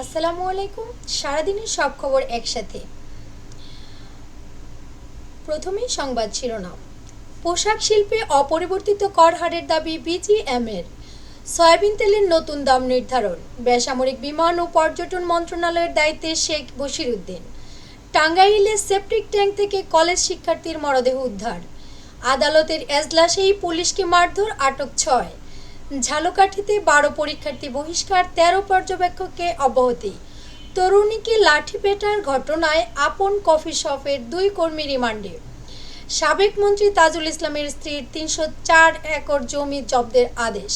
আসসালামু আলাইকুম। সারাদিনের সব খবর একসাথে। প্রথমেই সংবাদ শিরোনাম। পোশাক শিল্পে অপরিবর্তিত কর হারের দাবি বিজিএম এর সয়াবিন তেলের নতুন দাম নির্ধারণ। বেসামরিক বিমান ও পর্যটন মন্ত্রণালয়ের দায়িত্বে শেখ বশির উদ্দিন টাঙ্গাইলে সেপটিক ট্যাঙ্ক থেকে কলেজ শিক্ষার্থীর মরদেহ উদ্ধার। আদালতের এজলাসেই পুলিশকে মারধর, আটক ছয়। ঝালকাঠিতে বারো পরীক্ষার্থী বহিষ্কার, তেরো পর্যবেক্ষককে অব্যাহতি। তরুণীকে লাঠি পেটার ঘটনায় আপন কফি শপের দুই কর্মী রিমান্ডে। সাবেক মন্ত্রী তাজুল ইসলামের স্ত্রীর তিনশো চার একর জমি জব্দের আদেশ।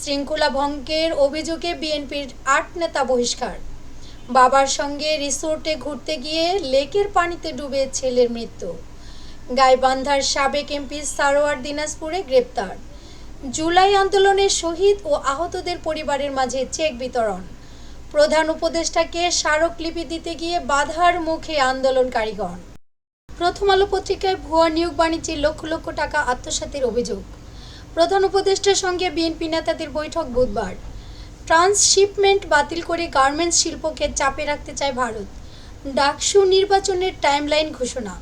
শৃঙ্খলা ভঙ্গের অভিযোগে বিএনপির আট নেতা বহিষ্কার। বাবার সঙ্গে রিসোর্টে ঘুরতে গিয়ে লেকের পানিতে ডুবে ছেলের মৃত্যু। গাইবান্ধার সাবেক এমপি সারোয়ার দিনাজপুরে গ্রেপ্তার। জুলাই আন্দোলনে শহীদ ও আহতদের পরিবারের মাঝে চেক বিতরণ। প্রধান উপদেষ্টাকে স্মারকলিপি দিতে গিয়ে বাধার মুখে আন্দোলনকারীগণ প্রথম আলো পত্রিকায় ভুয়া নিয়োগ বাণিজ্যে লক্ষ লক্ষ টাকা আত্মসাতের অভিযোগ। প্রধান উপদেষ্টার সঙ্গে বিএনপি নেতাদের বৈঠক বুধবার। ট্রান্সশিপমেন্ট বাতিল করে গার্মেন্টস শিল্পকে চাপে রাখতে চায় ভারত। ডাকসু নির্বাচনের টাইমলাইন ঘোষণা।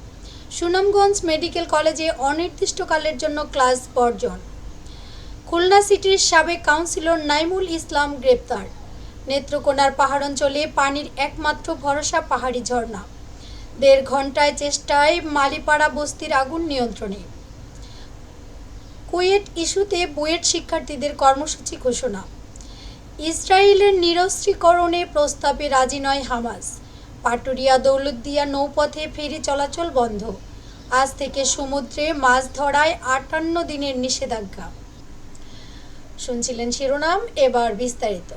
সুনামগঞ্জ মেডিকেল কলেজে অনির্দিষ্টকালের জন্য ক্লাস বর্জন। খুলনা সিটির সাবেক কাউন্সিলর নাইমুল ইসলাম গ্রেপ্তার। নেত্রকোনার পাহাড় অঞ্চলে পানির একমাত্র ভরসা পাহাড়ি ঝর্ণা। দেড় ঘন্টায় চেষ্টায় মালিপাড়া বস্তির আগুন নিয়ন্ত্রণে। কুয়েট ইস্যুতে বুয়েট শিক্ষার্থীদের কর্মসূচি ঘোষণা। ইসরায়েলের নিরস্ত্রীকরণে প্রস্তাবে রাজি নয় হামাস। পাটুরিয়া দৌলতদিয়া নৌপথে ফেরি চলাচল বন্ধ। আজ থেকে সমুদ্রে মাছ ধরায় আটান্ন দিনের নিষেধাজ্ঞা। শুনছিলেন শিরোনাম, এবার বিস্তারিত।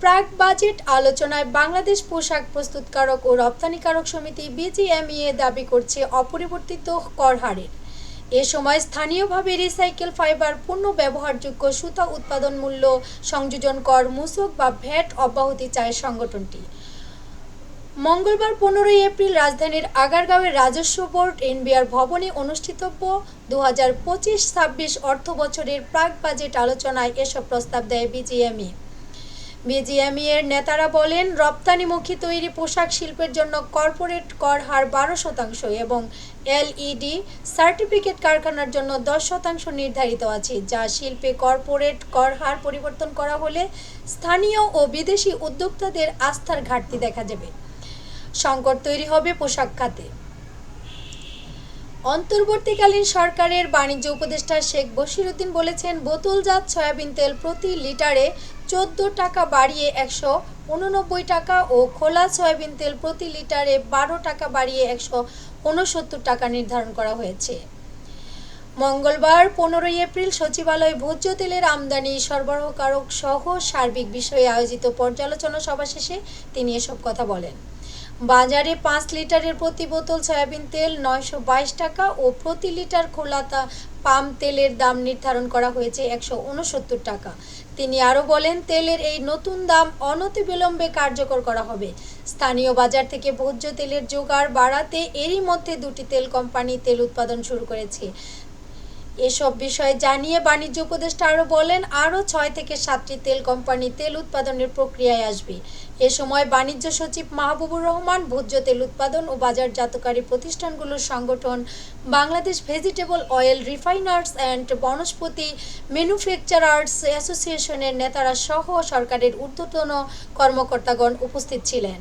প্রাক বাজেট আলোচনায় বাংলাদেশ পোশাক প্রস্তুতকারক ও রপ্তানিকারক সমিতি বিজিএমইএ দাবি করছে অপরিবর্তিত কর হারের এ সময় স্থানীয়ভাবে রিসাইকেল ফাইবার পূর্ণ ব্যবহারযোগ্য সুতা উৎপাদন মূল্য, সংযোজন কর, মূসক বা ভ্যাট অব্যাহতি চায় সংগঠনটি। মঙ্গলবার পনেরোই এপ্রিল রাজধানীর আগারগাঁওয়ের রাজস্ব বোর্ড এনবিআর ভবনে অনুষ্ঠিতব্য দু হাজার পঁচিশ ছাব্বিশ অর্থ বছরের প্রাক বাজেট আলোচনায় এসব প্রস্তাব দেয় বিজিএমই। বিজিএমই এর নেতারা বলেন, রপ্তানিমুখী তৈরি পোশাক শিল্পের জন্য কর্পোরেট কর হার বারো শতাংশ এবং এলইডি সার্টিফিকেট কারখানার জন্য দশ শতাংশ নির্ধারিত আছে, যা শিল্পে কর্পোরেট কর হার পরিবর্তন করা হলে স্থানীয় ও বিদেশি উদ্যোক্তাদের আস্থার ঘাটতি দেখা যাবে সংকট তৈরি হবে পোশাক খাতে। অন্তর্বর্তীকালীন সরকারের বাণিজ্য উপদেষ্টা শেখ বশিরউদ্দিন বলেছেন, বোতলজাত সয়াবিন তেল প্রতি লিটারে চোদ্দ টাকা বাড়িয়ে একশো উননব্বই টাকা ও খোলা সয়াবিন তেল প্রতি লিটারে বারো টাকা বাড়িয়ে একশো উনসত্তর টাকা নির্ধারণ করা হয়েছে। মঙ্গলবার পনেরোই এপ্রিল সচিবালয়ে ভোজ্য তেলের আমদানি সরবরাহকারক সহ সার্বিক বিষয়ে আয়োজিত পর্যালোচনা সভা শেষে তিনি এসব কথা বলেন। বাজারে পাঁচ লিটারের প্রতি বোতল সয়াবিন তেল নয়শো বাইশ টাকা ও প্রতি লিটার খোলাতা পাম তেলের দাম নির্ধারণ করা হয়েছে একশো উনসত্তর টাকা। তিনি আরও বলেন, তেলের এই নতুন দাম অনতিবিলম্বে কার্যকর করা হবে। স্থানীয় বাজার থেকে ভোজ্য তেলের জোগাড় বাড়াতে এরই মধ্যে দুটি তেল কোম্পানি তেল উৎপাদন শুরু করেছে। এসব বিষয়ে জানিয়ে বাণিজ্য উপদেষ্টা আরও বলেন, আরও ছয় থেকে সাতটি তেল কোম্পানি তেল উৎপাদনের প্রক্রিয়ায় আসবে। এ সময় বাণিজ্য সচিব মাহবুবুর রহমান, ভোজ্য তেল উৎপাদন ও বাজারজাতকারী প্রতিষ্ঠানগুলোর সংগঠন, Bangladesh vegetable oil refiners and vanaspati manufacturers অ্যাসোসিয়েশনের নেতারা সহ সরকারের ঊর্ধ্বতন কর্মকর্তাগণ উপস্থিত ছিলেন।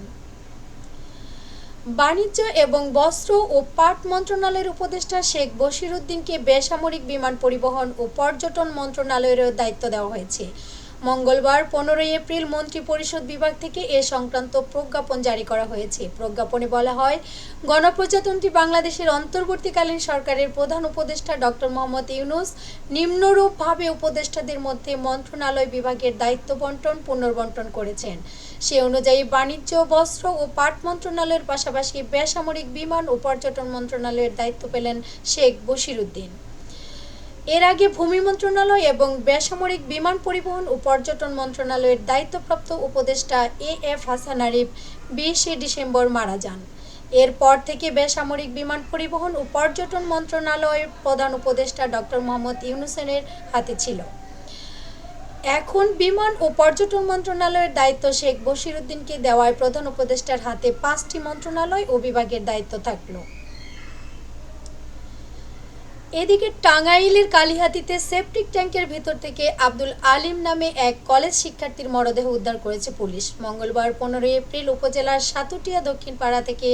বাণিজ্য এবং বস্ত্র ও পাট মন্ত্রণালয়ের উপদেষ্টা শেখ বশির উদ্দিনকে বেসামরিক বিমান পরিবহন ও পর্যটন মন্ত্রণালয়েরও দায়িত্ব দেওয়া হয়েছে। মঙ্গলবার পনেরোই এপ্রিল মন্ত্রী পরিষদ বিভাগ থেকে এ সংক্রান্ত প্রজ্ঞাপন জারি করা হয়েছে। প্রজ্ঞাপনে বলা হয়, গণপ্রজাতন্ত্রী বাংলাদেশের অন্তর্বর্তীকালীন সরকারের প্রধান উপদেষ্টা ডক্টর মোহাম্মদ ইউনুস নিম্নরূপভাবে উপদেষ্টাদের মধ্যে মন্ত্রণালয় বিভাগের দায়িত্ব বন্টন, পুনর্বন্টন করেছেন। সে অনুযায়ী বাণিজ্য, বস্ত্র ও পাট মন্ত্রণালয়ের পাশাপাশি বেসামরিক বিমান ও পর্যটন মন্ত্রণালয়ের দায়িত্ব পেলেন শেখ বশির উদ্দিন এর আগে ভূমি মন্ত্রণালয় এবং বেসামরিক বিমান পরিবহন ও পর্যটন মন্ত্রণালয়ের দায়িত্বপ্রাপ্ত উপদেষ্টা এ এফ হাসান আরিফ বিশে ডিসেম্বর মারা যান। এরপর থেকে বেসামরিক বিমান পরিবহন ও পর্যটন মন্ত্রণালয়ের প্রধান উপদেষ্টা ডক্টর মোহাম্মদ ইউনুসেনের হাতে ছিল। এখন বিমান ও পর্যটন মন্ত্রণালয়ের দায়িত্ব শেখ বশিরউদ্দিনকে দেওয়ায় প্রধান উপদেষ্টার হাতে পাঁচটি মন্ত্রণালয় ও বিভাগের দায়িত্ব থাকল। এদিকে টাঙ্গাইলের কালিহাতিতে সেপটিক ট্যাঙ্কের ভেতর থেকে আব্দুল আলিম নামে এক কলেজ শিক্ষার্থীর মরদেহ উদ্ধার করেছে পুলিশ। মঙ্গলবার পনেরোই এপ্রিল উপজেলার সাতুটিয়া দক্ষিণ পাড়া থেকে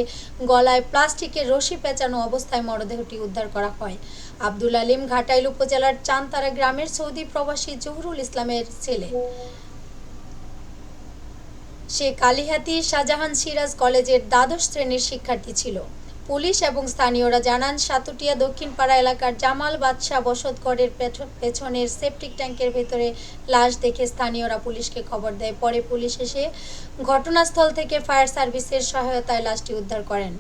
গলায় প্লাস্টিকের রশি পেঁচানো অবস্থায় মরদেহটি উদ্ধার করা হয়। আব্দুল আলিম ঘাটাইল উপজেলার চানতারা গ্রামের সৌদি প্রবাসী জহুরুল ইসলামের ছেলে। সে কালিহাতি শাহজাহান সিরাজ কলেজের দ্বাদশ শ্রেণির শিক্ষার্থী ছিল। পুলিশ এবং স্থানীয়রা জানান, সাতুটিয়া দক্ষিণপাড়া এলাকার জামাল বাদশাহ বসতগড়ের পেছ- পেছনের সেপটিক ট্যাঙ্কের ভেতরে লাশ দেখে স্থানীয়রা পুলিশকে খবর দেয়। পরে পুলিশ এসে ঘটনাস্থল থেকে ফায়ার সার্ভিসের সহায়তায় লাশটি উদ্ধার করেন।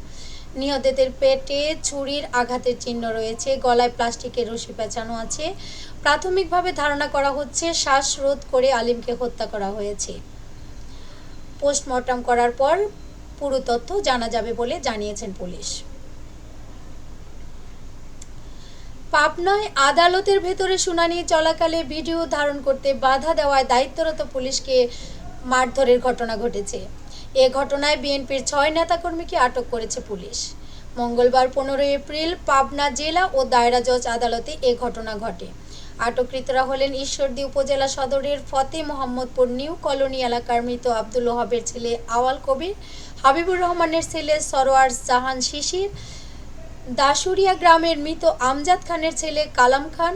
নিহতদের পেটে ছুরির আঘাতের চিহ্ন রয়েছে, গলায় প্লাস্টিকের রশি পেঁচানো আছে। প্রাথমিকভাবে ধারণা করা হচ্ছে, শ্বাসরোধ করে আলিমকে হত্যা করা হয়েছে। পোস্টমর্টম করার পর পুরো তথ্য জানা যাবে বলে জানিয়েছেন পুলিশ। পাবনায় আদালতের ভেতরে শুনানি চলাকালে ভিডিও ধারণ করতে বাধা দেওয়ায় দায়িত্বরত পুলিশকে মারধরের ঘটনা ঘটেছে। এ ঘটনায় বিএনপির ছয় নেতাকর্মীকে আটক করেছে পুলিশ। মঙ্গলবার পনেরোই এপ্রিল পাবনা জেলা ও দায়রা জজ আদালতে এ ঘটনা ঘটে। আটককৃতরা হলেন ঈশ্বরদী উপজেলা সদরের ফতে মোহাম্মদপুর নিউ কলোনি এলাকার মৃত আব্দুল ওহাবের ছেলে আওয়াল কবির, হাবিবুর রহমানের ছেলে সরোয়ার জাহান শিশির দাসুরিয়া গ্রামের মৃত আমজাদ খানের ছেলে Kalam Khan,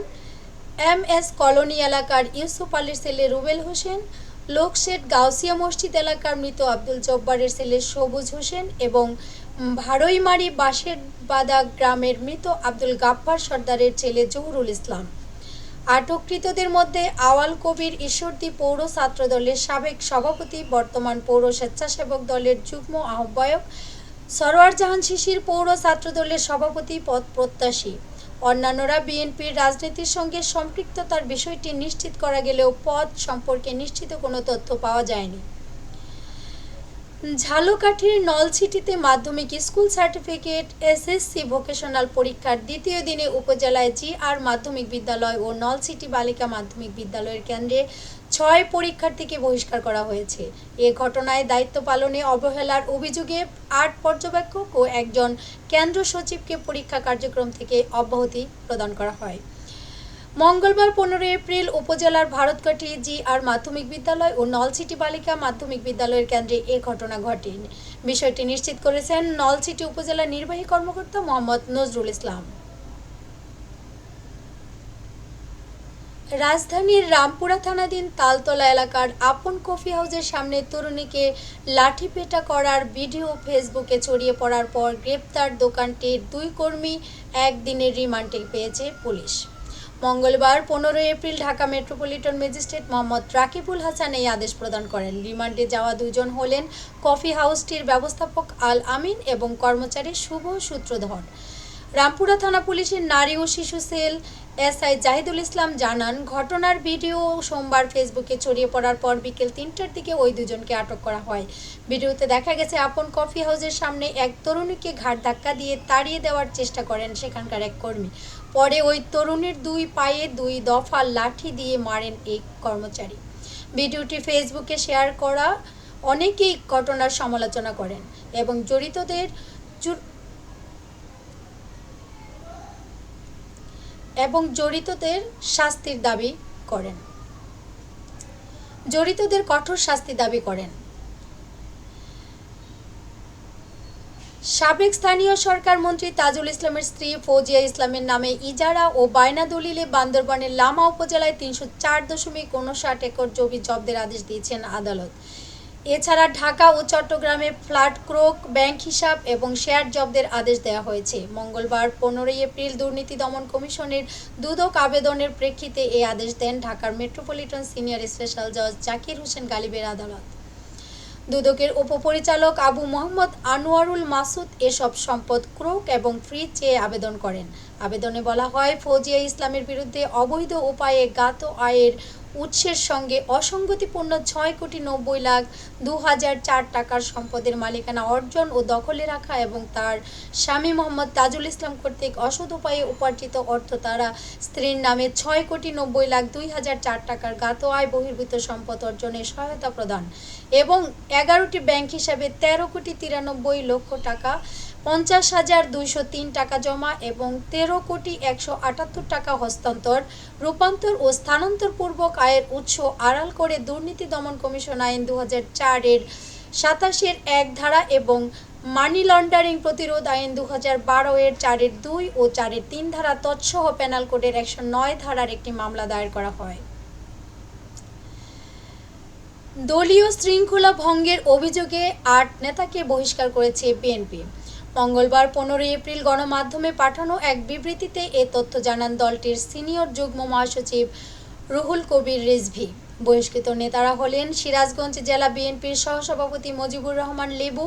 M S colony এলাকার ইউসুফ আলীর ছেলে রুবেল হোসেন লোকশেট গাউসিয়া মসজিদ এলাকার মৃত আব্দুল জব্বারের ছেলে সবুজ হোসেন এবং ভাড়ইমারি বাঁশের বাদা গ্রামের মৃত আব্দুল গাফফার সর্দারের ছেলে জহুরুল ইসলাম। আটককৃতদের মধ্যে আওয়াল কবির ঈশ্বরদী পৌর ছাত্র দলের সাবেক সভাপতি, বর্তমান পৌর স্বেচ্ছাসেবক দলের যুগ্ম আহ্বায়ক, সরোয়ার জাহান শিশির পৌর ছাত্র দলের সভাপতি পদ প্রত্যাশী। অন্যান্যরা বিএনপির রাজনীতির সঙ্গে সম্পৃক্ততার বিষয়টি নিশ্চিত করা গেলেও পদ সম্পর্কে নিশ্চিত কোনো তথ্য পাওয়া যায়নি। ঝালকাঠির নলছিটিতে মাধ্যমিক স্কুল সার্টিফিকেট, এসএসসি ভোকেশনাল পরীক্ষার দ্বিতীয় দিনে উপজেলায় জি আর মাধ্যমিক বিদ্যালয় ও নলছিটি বালিকা মাধ্যমিক বিদ্যালয়ের কেন্দ্রে ছয় পরীক্ষার্থীকে বহিষ্কার করা হয়েছে। এ ঘটনায় দায়িত্ব পালনে অবহেলার অভিযোগে আট পর্যবেক্ষক ও একজন কেন্দ্র সচিবকে পরীক্ষা কার্যক্রম থেকে অব্যাহতি প্রদান করা হয়। মঙ্গলবার পনেরো এপ্রিল উপজেলার ভারতকাঠি জি আর মাধ্যমিক বিদ্যালয় ও নলছিটি বালিকা মাধ্যমিক বিদ্যালয়ের কেন্দ্রে এ ঘটনা ঘটে। বিষয়টি নিশ্চিত করেছেন নলছিটি উপজেলা নির্বাহী কর্মকর্তা মোহাম্মদ নজরুল ইসলাম। রাজধানীর রামপুরা থানাধীন তালতলা এলাকার আপন কফি হাউসের সামনে তরুণীকে লাঠিপেটা করার ভিডিও ফেসবুকে ছড়িয়ে পড়ার পর গ্রেপ্তার দোকানটির দুই কর্মী একদিনের রিমান্ডে পেয়েছে পুলিশ। মঙ্গলবার পনেরোই April Dhaka metropolitan magistrate Mohammad Rakibul Hasan এই আদেশ প্রদান করেন। রিমান্ডে যাওয়া দুজন হলেন কফি হাউসটির ব্যবস্থাপক আল আমিন এবং কর্মচারী শুভ সূত্রধর। রামপুরা থানা পুলিশের নারী ও শিশু সেল এসআই জাহিদুল ইসলাম জানান, ঘটনার ভিডিও সোমবার ফেসবুকে ছড়িয়ে পড়ার পর বিকেল তিনটার দিকে ওই দুজনকে আটক করা হয়। ভিডিওতে দেখা গেছে, আপন কফি হাউসের সামনে এক তরুণীকে ঘাট ধাক্কা দিয়ে তাড়িয়ে দেওয়ার চেষ্টা করেন সেখানকার এক কর্মী। পরে ওই তরুণীর দুই পায়ে দুই দফা লাঠি দিয়ে মারেন এই কর্মচারী। ভিডিওটি ফেসবুকে শেয়ার করা অনেকেই ঘটনার সমালোচনা করেন এবং জড়িতদের এবং জড়িতদের শাস্তির দাবি করেন। জড়িতদের কঠোর শাস্তি দাবি করেন। সাবেক স্থানীয় সরকার মন্ত্রী তাজুল ইসলামের স্ত্রী ফৌজিয়া ইসলামের নামে ইজারা ও বায়না দলিলে বান্দরবানের লামা উপজেলায় তিনশো চার দশমিক উনষাট একর জমি জব্দের আদেশ দিয়েছেন আদালত। এছাড়া ঢাকা ও চট্টগ্রামে ফ্ল্যাট, ক্রোক, ব্যাংক হিসাব এবং শেয়ার জব্দের আদেশ দেওয়া হয়েছে। মঙ্গলবার পনেরোই এপ্রিল দুর্নীতি দমন কমিশনের দুদক আবেদনের প্রেক্ষিতে এই আদেশ দেন ঢাকার মেট্রোপলিটন সিনিয়র স্পেশাল জজ জাকির হোসেন গালিবের আদালত। দুদকের উপপরিচালক আবু মোহাম্মদ আনোয়ারুল মাসুদ এসব সম্পদ ক্রোক এবং ফ্রি চেয়ে আবেদন করেন। আবেদনে বলা হয়, ফৌজিয়া ইসলামের বিরুদ্ধে অবৈধ উপায়ে গাত আয়ের উৎসের সঙ্গে অসঙ্গতিপূর্ণ ছয় কোটি নব্বই লাখ দু হাজার চার টাকার সম্পদের মালিকানা অর্জন ও দখলে রাখা এবং তার স্বামী মোহাম্মদ তাজুল ইসলাম কর্তৃক অসৎ উপায়ে উপার্জিত অর্থ তারা স্ত্রীর নামে ছয় কোটি নব্বই লাখ দুই হাজার চার টাকার গাত আয় বহির্ভূত সম্পদ অর্জনে সহায়তা প্রদান এবং এগারোটি ব্যাংক হিসাবে তেরো কোটি তিরানব্বই লক্ষ টাকা পঞ্চাশ হাজার দুইশো তিন টাকা জমা এবং তেরো কোটি একশো আটাত্তর টাকা হস্তান্তর, রূপান্তর ও স্থানান্তরপূর্বক আয়ের উৎস আড়াল করে দুর্নীতি দমন কমিশন আইন দু হাজার চারের সাতাশের এক ধারা এবং মানি লন্ডারিং প্রতিরোধ আইন দু হাজার বারো এর চারের দুই ও চারের তিন ধারা তৎসহ পেনাল কোডের একশো নয় ধারার একটি মামলা দায়ের করা হয়। দলীয় শৃঙ্খলা ভঙ্গের অভিযোগে আট নেতাকে বহিষ্কার করেছে বিএনপি। মঙ্গলবার পনেরোই এপ্রিল গণমাধ্যমে পাঠানো এক বিবৃতিতে এ তথ্য জানান দলটির সিনিয়র যুগ্ম মহাসচিব রুহুল কবির রিজভি। বহিষ্কৃত নেতারা হলেন সিরাজগঞ্জ জেলা বিএনপির সহসভাপতি মজিবুর রহমান লেবু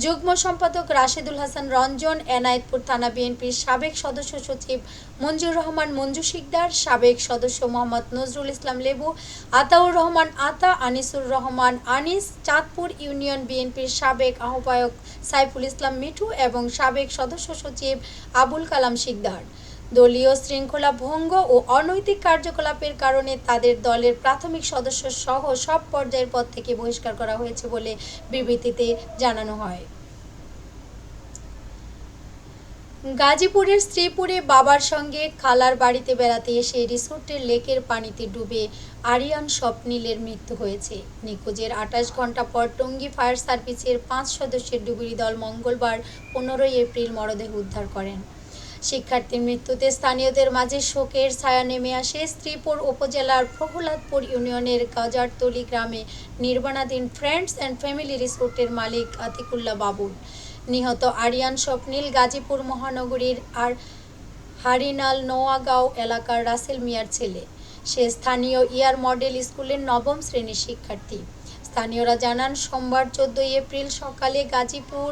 যুগ্ম সম্পাদক রাশেদুল হাসান রঞ্জন, এনায়েতপুর থানা বিএনপির সাবেক সদস্য সচিব মঞ্জুর রহমান, মঞ্জু শিকদার, সাবেক সদস্য মোহাম্মদ নজরুল ইসলাম লেবু, আতাউর রহমান আতা, আনিসুর রহমান আনিস, চাঁদপুর ইউনিয়ন বিএনপির সাবেক আহ্বায়ক সাইফুল ইসলাম মিঠু এবং সাবেক সদস্য সচিব আবুল কালাম শিকদার। দলীয় শৃঙ্খলা ভঙ্গ ও অনৈতিক কার্যকলাপের কারণে তাদের দলের প্রাথমিক সদস্য সহ সব পর্যায়ের পদ থেকে বহিষ্কার করা হয়েছে বলে বিবৃতিতে জানানো হয়। গাজীপুরের শ্রীপুরে বাবার সঙ্গে খালার বাড়িতে বেড়াতে এসে রিসোর্টের লেকের পানিতে ডুবে আরিয়ান স্বপ্নিলের মৃত্যু হয়েছে। নিখোঁজের আঠাশ ঘণ্টা পর টঙ্গী ফায়ার সার্ভিসের পাঁচ সদস্যের ডুবুরি দল মঙ্গলবার পনেরোই এপ্রিল মরদেহ উদ্ধার করেন। শিক্ষার্থীর মৃত্যুতে স্থানীয়দের মাঝে শোকের ছায়া নেমে আসে শ্রীপুর উপজেলার প্রহ্লাদপুর ইউনিয়নের গাজারতলি গ্রামে নির্মাণাধীন ফ্রেন্ডস অ্যান্ড ফ্যামিলি রিসোর্টের মালিক আতিকুল্লা বাবুল। নিহত আরিয়ান স্বপ্নীল, গাজীপুর মহানগরীর আর হারিনাল নোয়াগাঁও এলাকার রাসেল মিয়ার ছেলে। সে স্থানীয় ইয়ার মডেল স্কুলের নবম শ্রেণির শিক্ষার্থী। স্থানীয়রা জানান, সোমবার চোদ্দই এপ্রিল সকালে গাজীপুর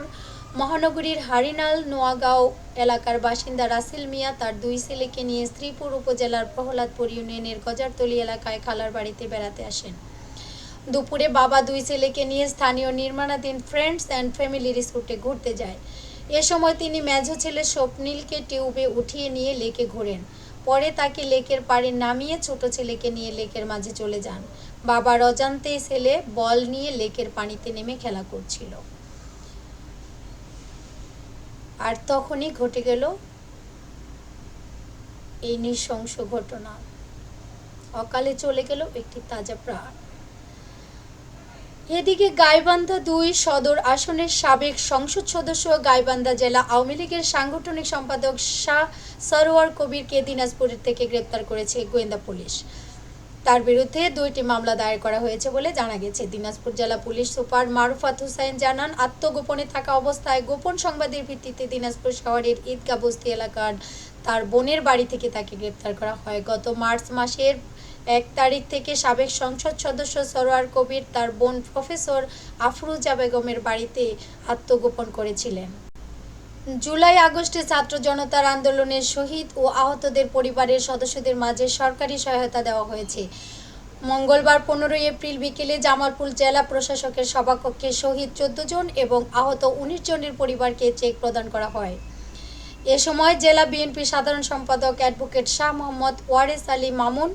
মহানগরীর হারিনাল নোয়াগাঁও এলাকার বাসিন্দা রাসেল মিয়া তার দুই ছেলেকে নিয়ে শ্রীপুর উপজেলার প্রহ্লাদপুর ইউনিয়নের গজারতলি এলাকায় খালার বাড়িতে বেড়াতে আসেন। দুপুরে বাবা দুই ছেলেকে নিয়ে স্থানীয় নির্মাণাধীন ফ্রেন্ডস অ্যান্ড ফ্যামিলি রিসোর্টে ঘুরতে যায়। এ সময় তিনি মেঝো ছেলে স্বপ্নীলকে টিউবে উঠিয়ে নিয়ে লেকে ঘোরেন। পরে তাকে লেকের পাড়ে নামিয়ে ছোট ছেলেকে নিয়ে লেকের মাঝে চলে যান। বাবার অজান্তে ছেলে বল নিয়ে লেকের পানিতে নেমে খেলা করছিল। আর তখনই ঘটে গেল এই নৃশংস ঘটনা। অকালে চলে গেল একটি তাজা প্রাণ এদিকে গাইবান্ধা দুই সদর আসনের সাবেক সংসদ সদস্য গাইবান্ধা জেলা আওয়ামী লীগের সাংগঠনিক সম্পাদক শাহ সরোয়ার কবিরকে দিনাজপুরের থেকে গ্রেপ্তার করেছে গোয়েন্দা পুলিশ। তার বিরুদ্ধে দুইটি মামলা দায়ের করা হয়েছে বলে জানা গেছে। দিনাজপুর জেলা পুলিশ সুপার মারুফাত হুসাইন জানান, আত্মগোপনে থাকা অবস্থায় গোপন সংবাদের ভিত্তিতে দিনাজপুর শহরের ঈদগা বস্তি এলাকার তার বোনের বাড়ি থেকে তাকে গ্রেপ্তার করা হয়। গত মার্চ মাসের এক তারিখ থেকে সাবেক সংসদ সদস্য সরোয়ার কবির তার বোন প্রফেসর আফরুজা বেগমের বাড়িতে আত্মগোপন করেছিলেন। জুলাই আগস্টে ছাত্র জনতার আন্দোলনের শহীদ ও আহতদের পরিবারের সদস্যদের মাঝে সরকারি সহায়তা দেওয়া হয়েছে। মঙ্গলবার পনেরোই এপ্রিল বিকেলে জামালপুর জেলা প্রশাসকের সভাকক্ষে শহীদ চোদ্দ জন এবং আহত উনিশ জনের পরিবারকে চেক প্রদান করা হয়। এ সময় জেলা বিএনপি সাধারণ সম্পাদক অ্যাডভোকেট শাহ মোহাম্মদ ওয়ারেস আলী মামুন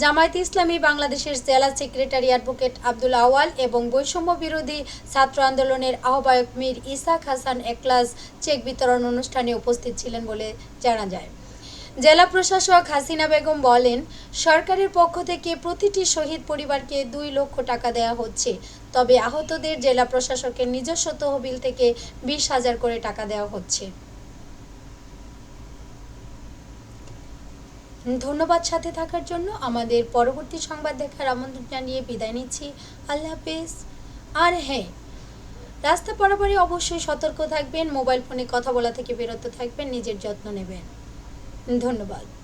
জামায়াতে ইসলামী বাংলাদেশের জেলা সেক্রেটারি অ্যাডভোকেট আব্দুল আওয়াল এবং বৈষম্য বিরোধী ছাত্র আন্দোলনের আহ্বায়ক মীর ইসাক হাসান একলাস চেক বিতরণ অনুষ্ঠানে উপস্থিত ছিলেন বলে জানা যায়। জেলা প্রশাসক হাসিনা বেগম বলেন, সরকারের পক্ষ থেকে প্রতিটি শহীদ পরিবারকে দুই লক্ষ টাকা দেওয়া হচ্ছে। তবে আহতদের জেলা প্রশাসকের নিজস্ব তহবিল থেকে বিশ হাজার করে টাকা দেওয়া হচ্ছে। ধন্যবাদ সাথে থাকার জন্য আমাদের পরবর্তী সংবাদ দেখার আমন্ত্রণ জানিয়ে বিদায় নিচ্ছি। আল্লাহ হাফেজ। আর হ্যাঁ রাস্তা বরাবরই অবশ্যই সতর্ক থাকবেন, মোবাইল ফোনে কথা বলা থেকে বিরত থাকবেন, নিজের যত্ন নেবেন। ধন্যবাদ।